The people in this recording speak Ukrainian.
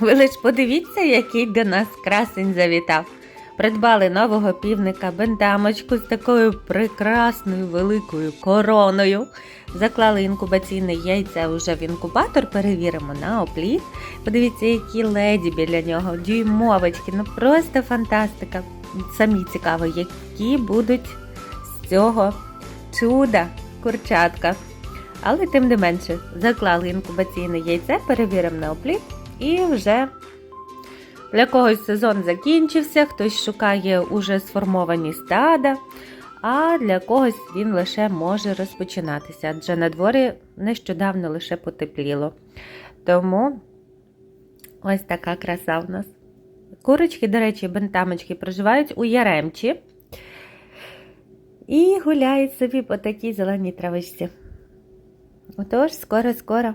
Ви лиш подивіться, який до нас красень завітав. Придбали нового півника бентамочку з такою прекрасною великою короною. Заклали інкубаційне яйце вже в інкубатор, перевіримо на опліт. Подивіться, які леді біля нього, дюймовочки, ну просто фантастика. Самі цікаво, які будуть з цього чуда курчатка. Але тим не менше, заклали інкубаційне яйце, перевіримо на опліт і вже для когось сезон закінчився, хтось шукає уже сформовані стада, а для когось він лише може розпочинатися, адже на дворі нещодавно лише потепліло. Тому ось така краса в нас. Курочки, до речі, бентамочки проживають у Яремчі і гуляють собі по такій зеленій травичці. Отож, скоро-скоро